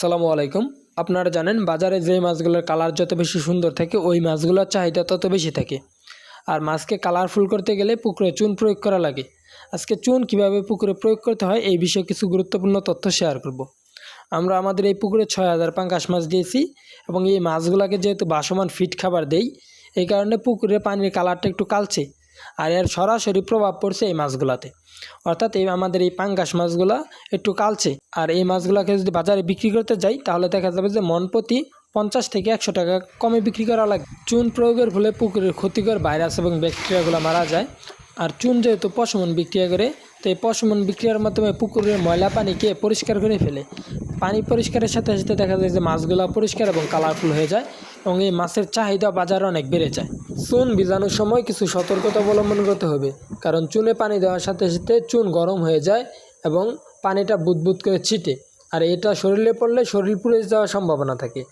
সালামু আলাইকুম। আপনারা জানেন বাজারে যে মাছগুলোর কালার যত বেশি সুন্দর থাকে, ওই মাছগুলোর চাহিদা তত বেশি থাকে। আর মাছকে কালারফুল করতে গেলে পুকুরে চুন প্রয়োগ করা লাগে। আজকে চুন কীভাবে পুকুরে প্রয়োগ করতে হয়, এই বিষয়ে কিছু গুরুত্বপূর্ণ তথ্য শেয়ার করব। আমরা আমাদের এই পুকুরে ছয় হাজার পাঙ্কাশ মাছ দিয়েছি এবং এই মাছগুলোকে যেহেতু বাসমান ফিট খাবার দেই, এই কারণে পুকুরে পানির কালারটা একটু কালচে। আর এর সরাসরি প্রভাব পড়ছে এই মাছগুলাতে। অর্থাৎ এই আমাদের এই পাঙ্গাস মাছগুলা একটু কালচে। আর এই মাছগুলোকে যদি বাজারে বিক্রি করতে যাই, তাহলে দেখা যাবে যে মন প্রতি পঞ্চাশ থেকে একশো টাকা কমে বিক্রি করা লাগে। চুন প্রয়োগের ফলে পুকুরের ক্ষতিকর ভাইরাস এবং ব্যাকটেরিয়াগুলো মারা যায়। আর চুন যেহেতু পশমন বিক্রিয়া করে, তো এই পশমন বিক্রিয়ার মাধ্যমে পুকুরের ময়লা পানিকে পরিষ্কার করে ফেলে। পানি পরিষ্কারের সাথে সাথে দেখা যায় যে মাছগুলো পরিষ্কার এবং কালারফুল হয়ে যায় এবং এই মাছের চাহিদা বাজারে অনেক বেড়ে যায়। চুন ভিজানোর সময় কিছু সতর্কতা অবলম্বন করতে হবে। কারণ চুনে পানি দেওয়ার সাথে সাথে চুন গরম হয়ে যায় এবং পানিটা বুদবুদ করে ছিটে। আর এটা শরীরে পড়লে শরীর পুড়ে যাওয়ার সম্ভাবনা থাকে।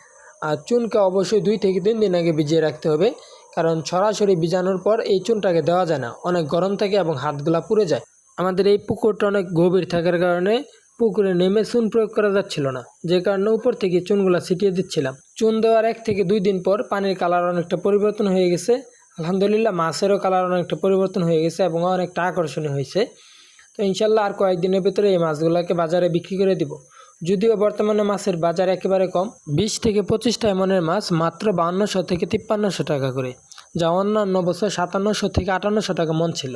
আর চুনকে অবশ্যই দুই থেকে তিন দিন আগে ভিজিয়ে রাখতে হবে। কারণ সরাসরি ভিজানোর পর এই চুনটাকে দেওয়া যায় না। অনেক গরম থাকে এবং হাতগুলা পুড়ে যায়। আমাদের এই পুকুরটা অনেক গভীর থাকার কারণে পুকুরে নেমে চুন প্রয়োগ করা যাচ্ছিল না। যে কারণে উপর থেকে চুনগুলা ছিটিয়ে দিচ্ছিলাম। চুন দেওয়ার এক থেকে দুই দিন পর পানির কালার অনেকটা পরিবর্তন হয়ে গেছে। আলহামদুলিল্লাহ, মাছেরও কালার অনেকটা পরিবর্তন হয়ে গেছে এবং অনেকটা আকর্ষণীয় হয়েছে। তো ইনশাল্লাহ আর কয়েকদিনের ভেতরে এই মাছগুলোকে বাজারে বিক্রি করে দিব। যদিও বর্তমানে মাছের বাজার একেবারে কম, বিশ থেকে পঁচিশটা এমনের মাছ মাত্র বাউন্নশো থেকে তিপ্পান্নশো টাকা করে, যা অন্যান্য বছর সাতান্নশো থেকে আটান্নশো টাকা মন ছিল।